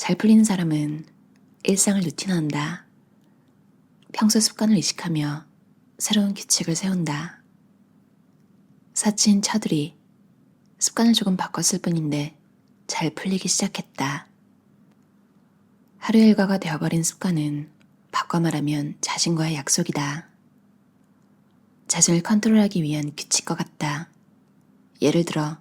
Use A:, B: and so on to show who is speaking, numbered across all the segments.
A: 잘 풀리는 사람은 일상을 루틴화한다. 평소 습관을 의식하며 새로운 규칙을 세운다. 사친 차들이 습관을 조금 바꿨을 뿐인데 잘 풀리기 시작했다. 하루 일과가 되어버린 습관은 바꿔 말하면 자신과의 약속이다. 자신을 컨트롤하기 위한 규칙과 같다. 예를 들어,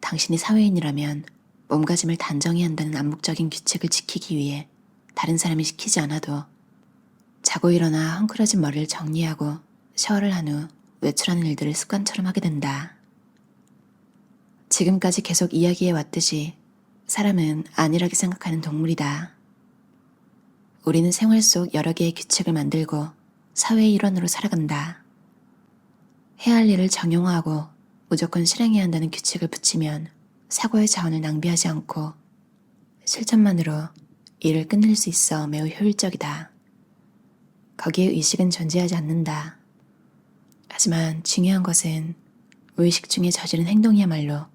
A: 당신이 사회인이라면 몸가짐을 단정히 한다는 암묵적인 규칙을 지키기 위해 다른 사람이 시키지 않아도 자고 일어나 헝클어진 머리를 정리하고 샤워를 한 후 외출하는 일들을 습관처럼 하게 된다. 지금까지 계속 이야기해 왔듯이 사람은 안일하게 생각하는 동물이다. 우리는 생활 속 여러 개의 규칙을 만들고 사회의 일원으로 살아간다. 해야 할 일을 정형화하고 무조건 실행해야 한다는 규칙을 붙이면 사고의 자원을 낭비하지 않고 실천만으로 일을 끝낼 수 있어 매우 효율적이다. 거기에 의식은 존재하지 않는다. 하지만 중요한 것은 무의식 중에 저지른 행동이야말로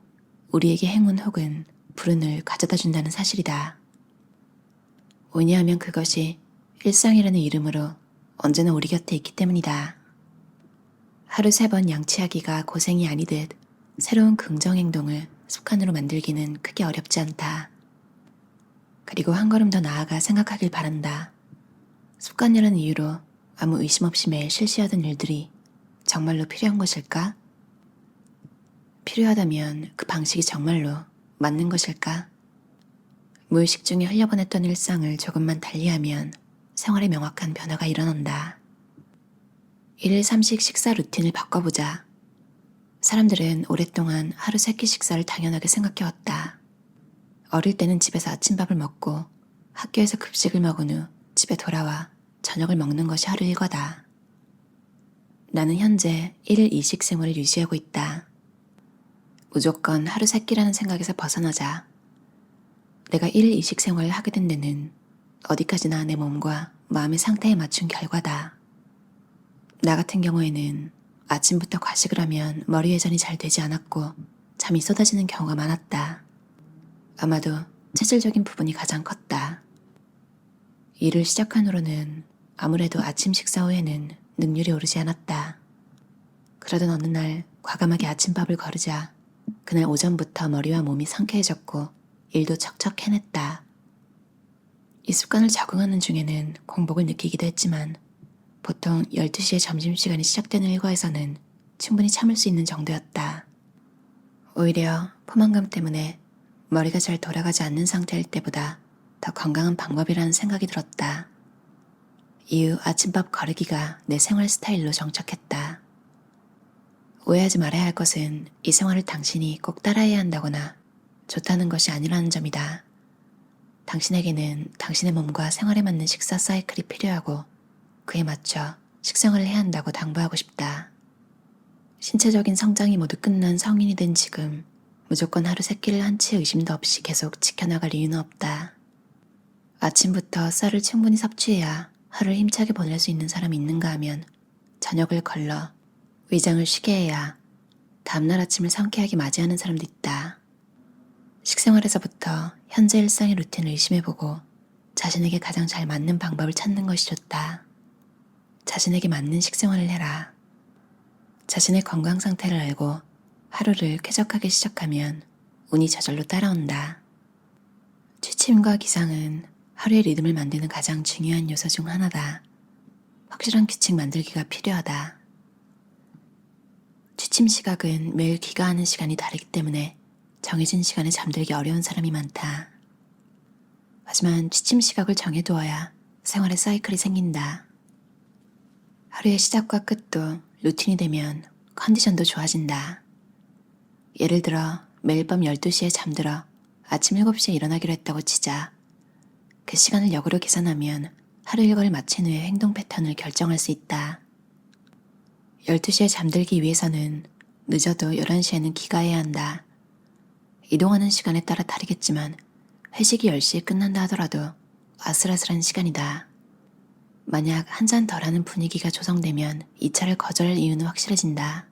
A: 우리에게 행운 혹은 불운을 가져다 준다는 사실이다. 왜냐하면 그것이 일상이라는 이름으로 언제나 우리 곁에 있기 때문이다. 하루 세 번 양치하기가 고생이 아니듯 새로운 긍정 행동을 습관으로 만들기는 크게 어렵지 않다. 그리고 한 걸음 더 나아가 생각하길 바란다. 습관이라는 이유로 아무 의심 없이 매일 실시하던 일들이 정말로 필요한 것일까? 필요하다면 그 방식이 정말로 맞는 것일까? 무의식 중에 흘려보냈던 일상을 조금만 달리하면 생활에 명확한 변화가 일어난다. 일일 삼식 식사 루틴을 바꿔보자. 사람들은 오랫동안 하루 세 끼 식사를 당연하게 생각해왔다. 어릴 때는 집에서 아침밥을 먹고 학교에서 급식을 먹은 후 집에 돌아와 저녁을 먹는 것이 하루 일과다. 나는 현재 1일 2식 생활을 유지하고 있다. 무조건 하루 세 끼라는 생각에서 벗어나자. 내가 1일 2식 생활을 하게 된 데는 어디까지나 내 몸과 마음의 상태에 맞춘 결과다. 나 같은 경우에는 아침부터 과식을 하면 머리 회전이 잘 되지 않았고 잠이 쏟아지는 경우가 많았다. 아마도 체질적인 부분이 가장 컸다. 일을 시작한 후로는 아무래도 아침 식사 후에는 능률이 오르지 않았다. 그러던 어느 날 과감하게 아침밥을 거르자 그날 오전부터 머리와 몸이 상쾌해졌고 일도 척척 해냈다. 이 습관을 적응하는 중에는 공복을 느끼기도 했지만 보통 12시에 점심시간이 시작되는 일과에서는 충분히 참을 수 있는 정도였다. 오히려 포만감 때문에 머리가 잘 돌아가지 않는 상태일 때보다 더 건강한 방법이라는 생각이 들었다. 이후 아침밥 거르기가 내 생활 스타일로 정착했다. 오해하지 말아야 할 것은 이 생활을 당신이 꼭 따라해야 한다거나 좋다는 것이 아니라는 점이다. 당신에게는 당신의 몸과 생활에 맞는 식사 사이클이 필요하고 그에 맞춰 식생활을 해야 한다고 당부하고 싶다. 신체적인 성장이 모두 끝난 성인이 된 지금 무조건 하루 세 끼를 한치의 의심도 없이 계속 지켜나갈 이유는 없다. 아침부터 쌀을 충분히 섭취해야 하루를 힘차게 보낼 수 있는 사람이 있는가 하면 저녁을 걸러 위장을 쉬게 해야 다음날 아침을 상쾌하게 맞이하는 사람도 있다. 식생활에서부터 현재 일상의 루틴을 의심해보고 자신에게 가장 잘 맞는 방법을 찾는 것이 좋다. 자신에게 맞는 식생활을 해라. 자신의 건강 상태를 알고 하루를 쾌적하게 시작하면 운이 저절로 따라온다. 취침과 기상은 하루의 리듬을 만드는 가장 중요한 요소 중 하나다. 확실한 규칙 만들기가 필요하다. 취침 시각은 매일 귀가하는 시간이 다르기 때문에 정해진 시간에 잠들기 어려운 사람이 많다. 하지만 취침 시각을 정해두어야 생활의 사이클이 생긴다. 하루의 시작과 끝도 루틴이 되면 컨디션도 좋아진다. 예를 들어 매일 밤 12시에 잠들어 아침 7시에 일어나기로 했다고 치자. 그 시간을 역으로 계산하면 하루 일과를 마친 후에 행동 패턴을 결정할 수 있다. 12시에 잠들기 위해서는 늦어도 11시에는 귀가해야 한다. 이동하는 시간에 따라 다르겠지만 회식이 10시에 끝난다 하더라도 아슬아슬한 시간이다. 만약 한 잔 덜하는 분위기가 조성되면 이 차를 거절할 이유는 확실해진다.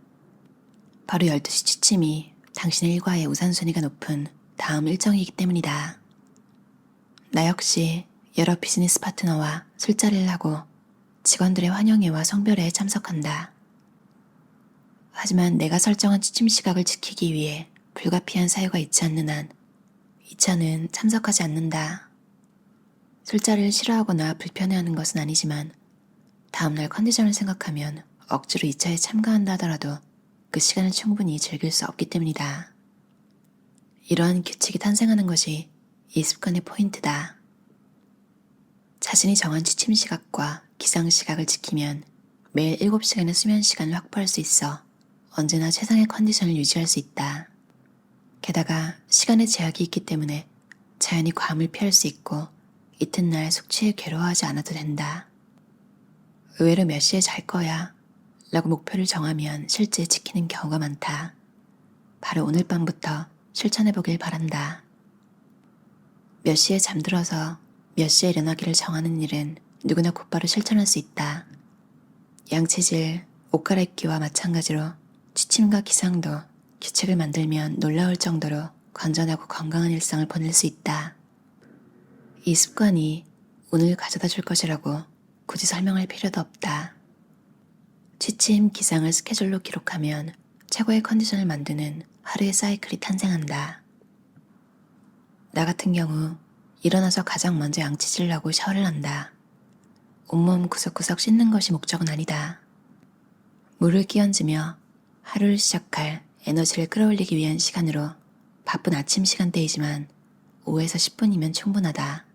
A: 바로 12시 취침이 당신의 일과의 우선순위가 높은 다음 일정이기 때문이다. 나 역시 여러 비즈니스 파트너와 술자리를 하고 직원들의 환영회와 성별회에 참석한다. 하지만 내가 설정한 취침 시각을 지키기 위해 불가피한 사유가 있지 않는 한 이 차는 참석하지 않는다. 술자리를 싫어하거나 불편해하는 것은 아니지만 다음날 컨디션을 생각하면 억지로 이 차에 참가한다 하더라도 그 시간을 충분히 즐길 수 없기 때문이다. 이러한 규칙이 탄생하는 것이 이 습관의 포인트다. 자신이 정한 취침 시각과 기상 시각을 지키면 매일 7시간의 수면 시간을 확보할 수 있어 언제나 최상의 컨디션을 유지할 수 있다. 게다가 시간의 제약이 있기 때문에 자연히 과음을 피할 수 있고 이튿날 숙취에 괴로워하지 않아도 된다. 의외로 몇 시에 잘 거야 라고 목표를 정하면 실제 지키는 경우가 많다. 바로 오늘 밤부터 실천해 보길 바란다. 몇 시에 잠들어서 몇 시에 일어나기를 정하는 일은 누구나 곧바로 실천할 수 있다. 양치질, 옷 갈아입기와 마찬가지로 취침과 기상도 규칙을 만들면 놀라울 정도로 건전하고 건강한 일상을 보낼 수 있다. 이 습관이 오늘 가져다 줄 것이라고 굳이 설명할 필요도 없다. 취침, 기상을 스케줄로 기록하면 최고의 컨디션을 만드는 하루의 사이클이 탄생한다. 나 같은 경우 일어나서 가장 먼저 양치질을 하고 샤워를 한다. 온몸 구석구석 씻는 것이 목적은 아니다. 물을 끼얹으며 하루를 시작할 에너지를 끌어올리기 위한 시간으로 바쁜 아침 시간대이지만 5에서 10분이면 충분하다.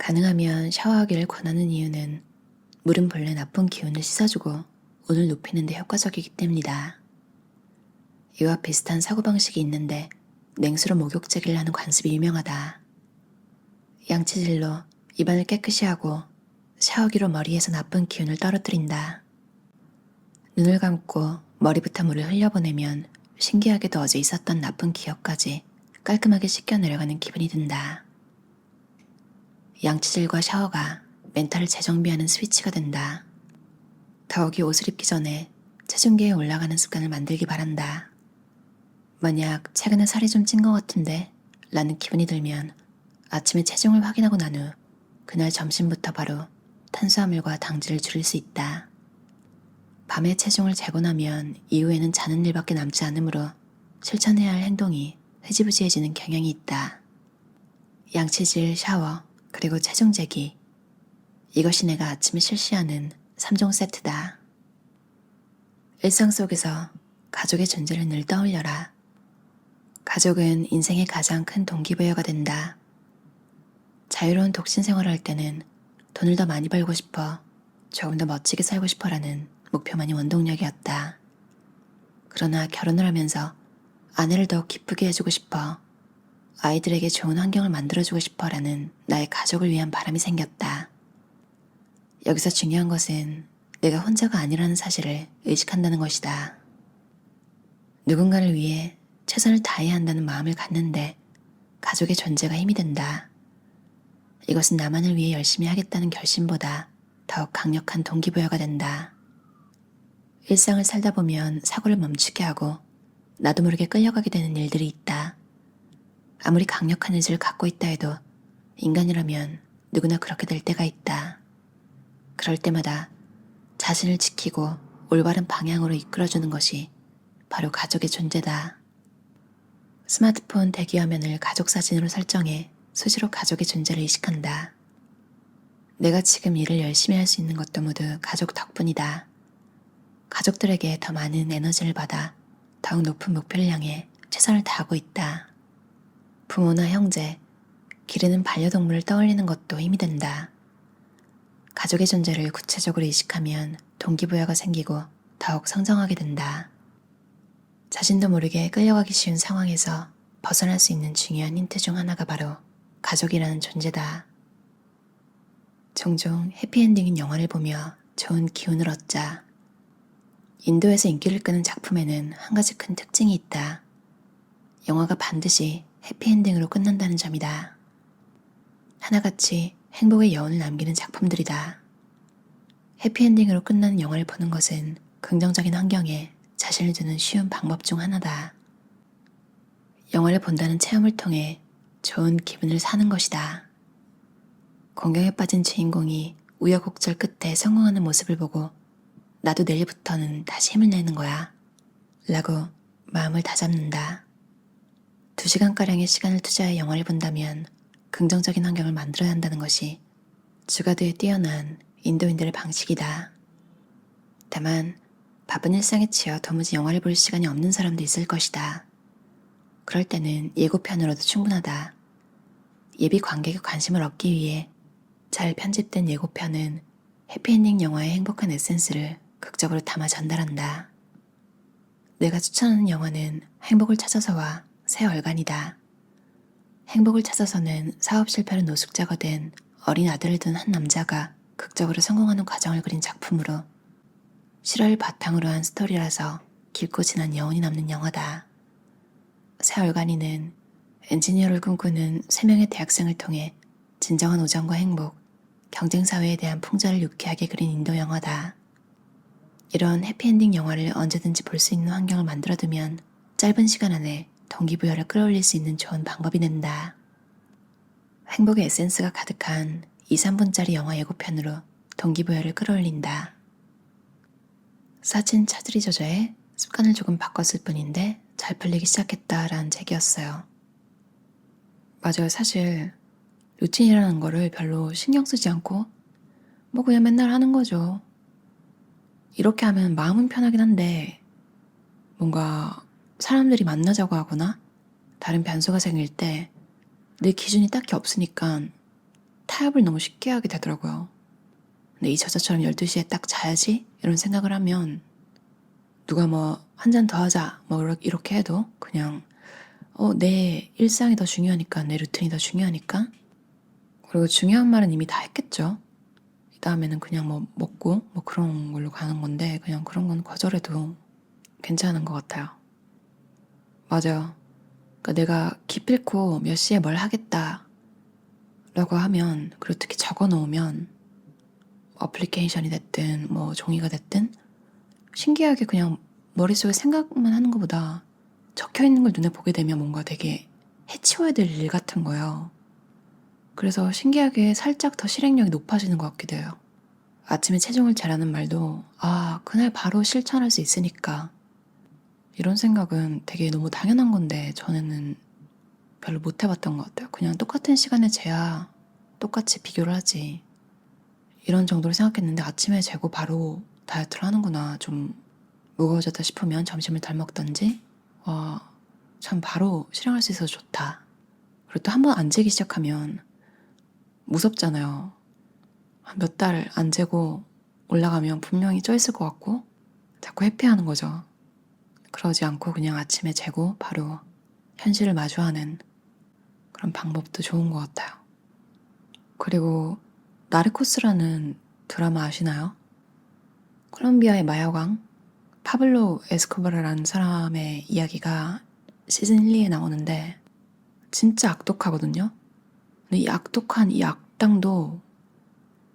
A: 가능하면 샤워하기를 권하는 이유는 물은 본래 나쁜 기운을 씻어주고 운을 높이는 데 효과적이기 때문이다. 이와 비슷한 사고방식이 있는데 냉수로 목욕제기를 하는 관습이 유명하다. 양치질로 입안을 깨끗이 하고 샤워기로 머리에서 나쁜 기운을 떨어뜨린다. 눈을 감고 머리부터 물을 흘려보내면 신기하게도 어제 있었던 나쁜 기억까지 깔끔하게 씻겨 내려가는 기분이 든다. 양치질과 샤워가 멘탈을 재정비하는 스위치가 된다. 더욱이 옷을 입기 전에 체중계에 올라가는 습관을 만들기 바란다. 만약 최근에 살이 좀 찐 것 같은데 라는 기분이 들면 아침에 체중을 확인하고 난 후 그날 점심부터 바로 탄수화물과 당질을 줄일 수 있다. 밤에 체중을 재고 나면 이후에는 자는 일밖에 남지 않으므로 실천해야 할 행동이 흐지부지해지는 경향이 있다. 양치질, 샤워, 그리고 체중 재기. 이것이 내가 아침에 실시하는 3종 세트다. 일상 속에서 가족의 존재를 늘 떠올려라. 가족은 인생의 가장 큰 동기부여가 된다. 자유로운 독신 생활을 할 때는 돈을 더 많이 벌고 싶어, 조금 더 멋지게 살고 싶어라는 목표만이 원동력이었다. 그러나 결혼을 하면서 아내를 더 기쁘게 해주고 싶어, 아이들에게 좋은 환경을 만들어주고 싶어라는 나의 가족을 위한 바람이 생겼다. 여기서 중요한 것은 내가 혼자가 아니라는 사실을 의식한다는 것이다. 누군가를 위해 최선을 다해야 한다는 마음을 갖는데 가족의 존재가 힘이 된다. 이것은 나만을 위해 열심히 하겠다는 결심보다 더욱 강력한 동기부여가 된다. 일상을 살다 보면 사고를 멈추게 하고 나도 모르게 끌려가게 되는 일들이 있다. 아무리 강력한 의지를 갖고 있다 해도 인간이라면 누구나 그렇게 될 때가 있다. 그럴 때마다 자신을 지키고 올바른 방향으로 이끌어주는 것이 바로 가족의 존재다. 스마트폰 대기화면을 가족 사진으로 설정해 수시로 가족의 존재를 의식한다. 내가 지금 일을 열심히 할 수 있는 것도 모두 가족 덕분이다. 가족들에게 더 많은 에너지를 받아 더욱 높은 목표를 향해 최선을 다하고 있다. 부모나 형제, 기르는 반려동물을 떠올리는 것도 힘이 된다. 가족의 존재를 구체적으로 의식하면 동기부여가 생기고 더욱 성장하게 된다. 자신도 모르게 끌려가기 쉬운 상황에서 벗어날 수 있는 중요한 힌트 중 하나가 바로 가족이라는 존재다. 종종 해피엔딩인 영화를 보며 좋은 기운을 얻자. 인도에서 인기를 끄는 작품에는 한 가지 큰 특징이 있다. 영화가 반드시 해피엔딩으로 끝난다는 점이다. 하나같이 행복의 여운을 남기는 작품들이다. 해피엔딩으로 끝나는 영화를 보는 것은 긍정적인 환경에 자신을 두는 쉬운 방법 중 하나다. 영화를 본다는 체험을 통해 좋은 기분을 사는 것이다. 공경에 빠진 주인공이 우여곡절 끝에 성공하는 모습을 보고 나도 내일부터는 다시 힘을 내는 거야. 라고 마음을 다잡는다. 두 시간가량의 시간을 투자해 영화를 본다면 긍정적인 환경을 만들어야 한다는 것이 주가드에 뛰어난 인도인들의 방식이다. 다만 바쁜 일상에 치여 도무지 영화를 볼 시간이 없는 사람도 있을 것이다. 그럴 때는 예고편으로도 충분하다. 예비 관객의 관심을 얻기 위해 잘 편집된 예고편은 해피엔딩 영화의 행복한 에센스를 극적으로 담아 전달한다. 내가 추천하는 영화는 행복을 찾아서와 새 얼간이다. 행복을 찾아서는 사업 실패로 노숙자가 된 어린 아들을 둔 한 남자가 극적으로 성공하는 과정을 그린 작품으로 실화를 바탕으로 한 스토리라서 깊고 진한 여운이 남는 영화다. 새 얼간이는 엔지니어를 꿈꾸는 세 명의 대학생을 통해 진정한 우정과 행복, 경쟁사회에 대한 풍자를 유쾌하게 그린 인도 영화다. 이런 해피엔딩 영화를 언제든지 볼 수 있는 환경을 만들어두면 짧은 시간 안에 동기부여를 끌어올릴 수 있는 좋은 방법이 된다. 행복의 에센스가 가득한 2, 3분짜리 영화 예고편으로 동기부여를 끌어올린다. 사진 차들이 저자에 습관을 조금 바꿨을 뿐인데 잘 풀리기 시작했다라는 책이었어요. 맞아요. 사실 루틴이라는 거를 별로 신경 쓰지 않고 뭐 그냥 맨날 하는 거죠. 이렇게 하면 마음은 편하긴 한데 뭔가 사람들이 만나자고 하거나 다른 변수가 생길 때 내 기준이 딱히 없으니까 타협을 너무 쉽게 하게 되더라고요. 근데 이 저자처럼 12시에 딱 자야지 이런 생각을 하면 누가 뭐 한 잔 더 하자 뭐 이렇게- 해도 그냥 어, 내 일상이 더 중요하니까 내 루틴이 더 중요하니까 그리고 중요한 말은 이미 다 했겠죠. 이 다음에는 그냥 뭐 먹고 뭐 그런 걸로 가는 건데 그냥 그런 건 거절해도 괜찮은 것 같아요. 맞아요. 그러니까 내가 기필코 몇 시에 뭘 하겠다 라고 하면 그리고 특히 적어 놓으면 어플리케이션이 됐든 뭐 종이가 됐든 신기하게 그냥 머릿속에 생각만 하는 것보다 적혀 있는 걸 눈에 보게 되면 뭔가 되게 해치워야 될 일 같은 거예요. 그래서 신기하게 살짝 더 실행력이 높아지는 것 같기도 해요. 아침에 체중을 재라는 말도 아 그날 바로 실천할 수 있으니까 이런 생각은 되게 너무 당연한 건데 전에는 별로 못 해봤던 것 같아요. 그냥 똑같은 시간에 재야 똑같이 비교를 하지. 이런 정도로 생각했는데 아침에 재고 바로 다이어트를 하는구나. 좀 무거워졌다 싶으면 점심을 덜 먹던지. 와, 참 바로 실행할 수 있어서 좋다. 그리고 또 한 번 안 재기 시작하면 무섭잖아요. 몇달 안 재고 올라가면 분명히 쪄 있을 것 같고 자꾸 회피하는 거죠. 그러지 않고 그냥 아침에 재고 바로 현실을 마주하는 그런 방법도 좋은 것 같아요. 그리고 나르코스라는 드라마 아시나요? 콜롬비아의 마약왕 파블로 에스코바르라는 사람의 이야기가 시즌 1, 2에 나오는데 진짜 악독하거든요. 근데 이 악독한 이 악당도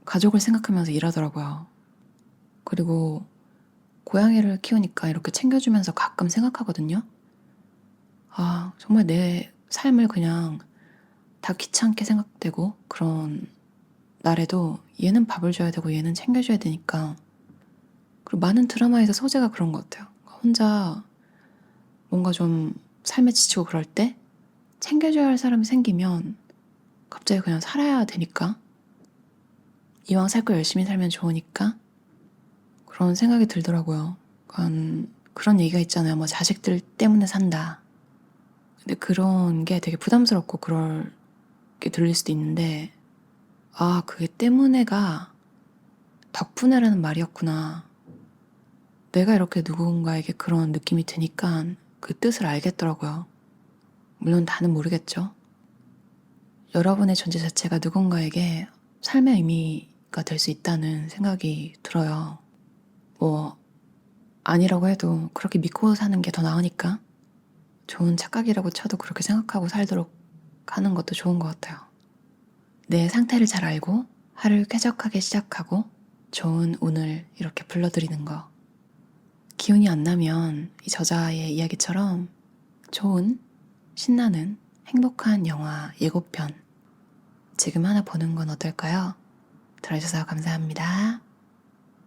A: 가족을 생각하면서 일하더라고요. 그리고 고양이를 키우니까 이렇게 챙겨주면서 가끔 생각하거든요. 아, 정말 내 삶을 그냥 다 귀찮게 생각되고 그런 날에도 얘는 밥을 줘야 되고 얘는 챙겨줘야 되니까 그리고 많은 드라마에서 소재가 그런 것 같아요. 혼자 뭔가 좀 삶에 지치고 그럴 때 챙겨줘야 할 사람이 생기면 갑자기 그냥 살아야 되니까 이왕 살 거 열심히 살면 좋으니까 그런 생각이 들더라고요. 그런, 그런 얘기가 있잖아요. 뭐 자식들 때문에 산다. 근데 그런 게 되게 부담스럽고 그럴 게 들릴 수도 있는데 아 그게 때문에가 덕분에라는 말이었구나. 내가 이렇게 누군가에게 그런 느낌이 드니까 그 뜻을 알겠더라고요. 물론 다는 모르겠죠. 여러분의 존재 자체가 누군가에게 삶의 의미가 될 수 있다는 생각이 들어요. 뭐, 아니라고 해도 그렇게 믿고 사는 게 더 나으니까 좋은 착각이라고 쳐도 그렇게 생각하고 살도록 하는 것도 좋은 것 같아요. 내 상태를 잘 알고 하루를 쾌적하게 시작하고 좋은 운을 이렇게 불러들이는 거. 기운이 안 나면 이 저자의 이야기처럼 좋은, 신나는, 행복한 영화 예고편 지금 하나 보는 건 어떨까요? 들어주셔서 감사합니다.